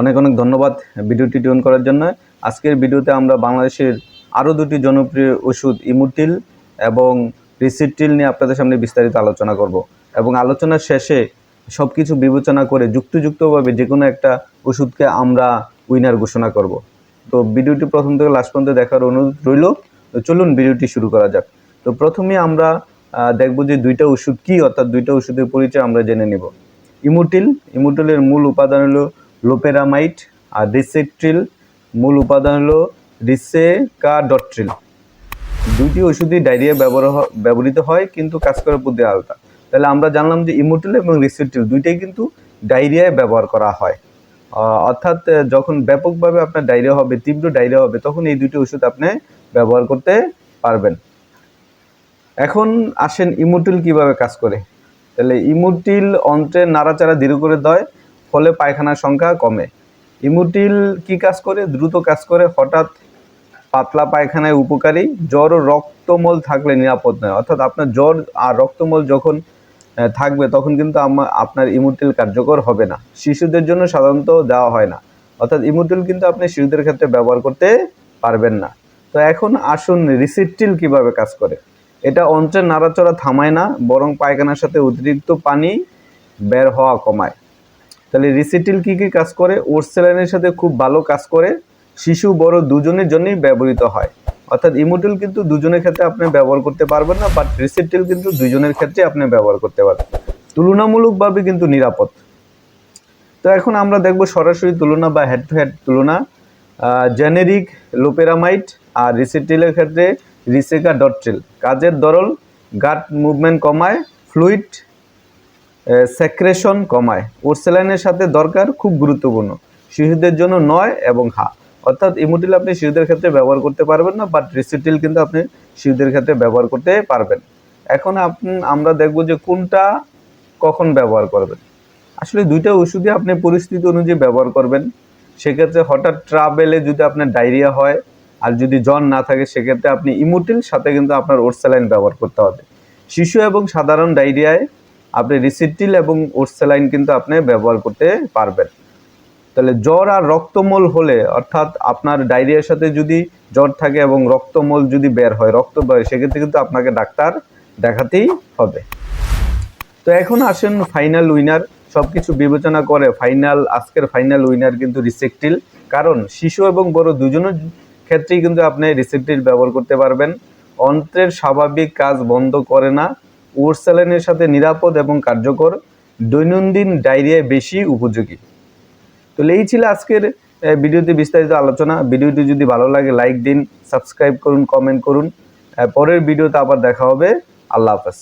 অনেক অনেক ধন্যবাদ ভিডিওটি টিউন করার জন্য। আজকের ভিডিওতে আমরা বাংলাদেশের আরও দুটি জনপ্রিয় ওষুধ ইমুটিল এবং রিসিটিল নিয়ে আপনাদের সামনে বিস্তারিত আলোচনা করব এবং আলোচনার শেষে সব কিছু বিবেচনা করে যুক্তিযুক্তভাবে যে কোনো একটা ওষুধকে আমরা উইনার ঘোষণা করব। তো ভিডিওটি প্রথম থেকে লাস্ট পর্যন্ত দেখার অনুরোধ রইল। চলুন ভিডিওটি শুরু করা যাক। তো প্রথমে আমরা দেখব যে দুইটা ওষুধ কি, অর্থাৎ দুইটা ওষুধের পরিচয় আমরা জেনে নেব। ইমুটিল ইমুটিলের মূল উপাদান হলো লোপেরামাইট আর রিসেট্রিল মূল উপাদান হলো রিসেকাডট্রিল। দুইটি ওষুধই ডায়রিয়া ব্যবহার ব্যবহৃত হয়, কিন্তু কাজ করার পদ্ধতি আলাদা তাহলে আমরা জানলাম যে ইমোটিল এবং রিসেটিল দুইটাই কিন্তু ডায়রিয়ায় ব্যবহার করা হয়। অর্থাৎ যখন ব্যাপকভাবে আপনার ডায়রিয়া হবে, তীব্র ডায়রিয়া হবে, তখন এই দুটি ওষুধ আপনি ব্যবহার করতে পারবেন। এখন আসেন ইমোটিল কীভাবে কাজ করে? তাহলে ইমোটিল অন্ত্রের নাড়াচাড়া দৃঢ় করে দেয় ফলে পায়খানার সংখ্যা কমে। ইমোটিল কি কাজ করে? দ্রুত কাজ করে। হঠাৎ পাতলা পায়খানায় উপকারী। জ্বর ও রক্তমল থাকলে নিরাপদ নয়। অর্থাৎ আপনার জ্বর আর রক্তমল যখন থাকবে তখন কিন্তু আপনার ইমোটিল কার্যকর হবে না। শিশুদের জন্য সাধারণত দেওয়া হয় না। অর্থাৎ ইমোটিল কিন্তু আপনি শিশুদের ক্ষেত্রে ব্যবহার করতে পারবেন না। তো এখন আসুন রিসিটিল কীভাবে কাজ করে। এটা অন্ত্রের নাড়াচড়া থামায় না, বরং পায়খানার সাথে অতিরিক্ত পানি বের হওয়া কমায়। তাহলে রিসিটিল কি কি কাজ করে? ওরসেলাইনের সাথে খুব ভালো কাজ করে। শিশু, বড় দুজনের জন্যই ব্যবহৃত হয়। অর্থাৎ ইমোটিল কিন্তু দুজনের ক্ষেত্রে আপনি ব্যবহার করতে পারবেন না বাট রিসিটিল কিন্তু দুজনের ক্ষেত্রে আপনি ব্যবহার করতে পারবেন। তুলনামূলকভাবে কিন্তু নিরাপদ। তো এখন আমরা দেখব সরাসরি তুলনা বা হেড টু হেড তুলনা। জেনেরিক লোপেরামাইট আর রিসিটিলের ক্ষেত্রে রিসেকা ডট্রিল কাজের দরল গাট মুভমেন্ট কমায় ফ্লুইড সেক্রেশন কমায়। ওরসেলাইনের সাথে দরকার খুব গুরুত্বপূর্ণ। শিশুদের জন্য নয় এবং হা। অর্থাৎ ইমোটিল আপনি শিশুদের ক্ষেত্রে ব্যবহার করতে পারবেন না বাট রিসিটিল কিন্তু আপনি শিশুদের ক্ষেত্রে ব্যবহার করতে পারবেন। এখন আপনি, আমরা দেখব যে কোনটা কখন ব্যবহার করবেন। আসলে দুইটা ওষুধই আপনি পরিস্থিতি অনুযায়ী ব্যবহার করবেন। সেক্ষেত্রে হঠাৎ ট্রাভেলে যদি আপনার ডায়রিয়া হয়, আর যদি জ্বর না থাকে, সেক্ষেত্রে আপনি ইমোটিল সাথে কিন্তু আপনার ওরসেলাইন ব্যবহার করতে হবে। শিশু এবং সাধারণ ডায়রিয়ায় আপনি রিসিটিল এবং ওরসেলাইন কিন্তু আপনি ব্যবহার করতে পারবেন। তাহলে জ্বর আর রক্তমল হলে, অর্থাৎ আপনার ডায়রিয়ার সাথে যদি জ্বর থাকে এবং রক্তমল যদি বের হয়, রক্ত বের সেক্ষেত্রে কিন্তু আপনাকে ডাক্তার দেখাতেই হবে। তো এখন আসেন ফাইনাল উইনার সব কিছু বিবেচনা করে ফাইনাল আজকের ফাইনাল উইনার কিন্তু রিসেকটিল কারণ শিশু এবং বড় দুজনের ক্ষেত্রেই কিন্তু আপনি রিসেকটিল ব্যবহার করতে পারবেন। অন্ত্রের স্বাভাবিক কাজ বন্ধ করে না। ওরসেলাইনের সাথে নিরাপদ এবং কার্যকর দৈনন্দিন ডায়রিয়ায় বেশি উপযোগী। তো এই ছিল আজকের ভিডিওতে বিস্তারিত আলোচনা। ভিডিওটি যদি ভালো লাগে লাইক দিন সাবস্ক্রাইব করুন কমেন্ট করুন। পরের ভিডিওতে আবার দেখা হবে। আল্লাহ হাফেজ।